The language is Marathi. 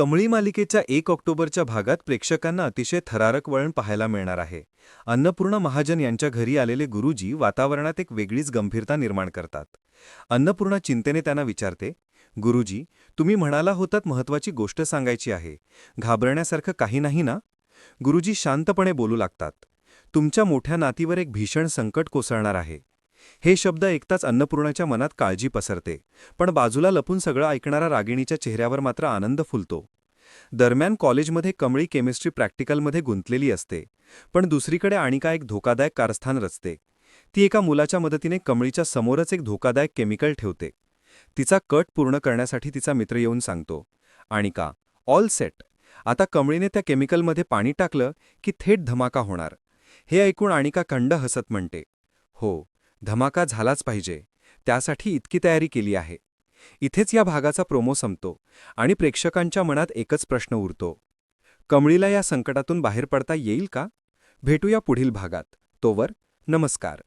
कमळी मालिकेच्या एक ऑक्टोबरच्या भागात प्रेक्षकांना अतिशय थरारक वळण पाहायला मिळणार आहे. अन्नपूर्णा महाजन यांच्या घरी आलेले गुरुजी वातावरणात एक वेगळीच गंभीरता निर्माण करतात. अन्नपूर्णा चिंतेने त्यांना विचारते गुरुजी तुम्ही म्हणाला होतात महत्वाची गोष्ट सांगायची आहे. घाबरण्यासारखं काही नाही ना? गुरुजी शांतपणे बोलू लागतात. तुमच्या मोठ्या नातीवर एक भीषण संकट कोसळणार आहे. हे शब्द ऐकताच अन्नपूर्णाच्या मनात काळजी पसरते पण बाजूला लपून सगळं ऐकणारा रागिणीच्या चेहऱ्यावर मात्र आनंद फुलतो. दरम्यान कॉलेजमध्ये कमळी केमिस्ट्री प्रॅक्टिकलमध्ये गुंतलेली असते पण दुसरीकडे आणिका एक धोकादायक कारस्थान रचते. ती एका मुलाच्या मदतीने कमळीच्या समोरच एक धोकादायक केमिकल ठेवते. तिचा कट पूर्ण करण्यासाठी तिचा मित्र येऊन सांगतो आणिका ऑल सेट. आता कमळीने त्या केमिकलमध्ये पाणी टाकलं की थेट धमाका होणार. हे ऐकून आणिका खंड हसत म्हणते हो धमाका झालाच पाहिजे. त्यासाठी इतकी तयारी केली आहे. इथेच या भागाचा प्रोमो संपतो आणि प्रेक्षकांच्या मनात एकच प्रश्न उरतो. कमळीला या संकटातून बाहेर पडता येईल का? भेटूया पुढील भागात. तोवर नमस्कार.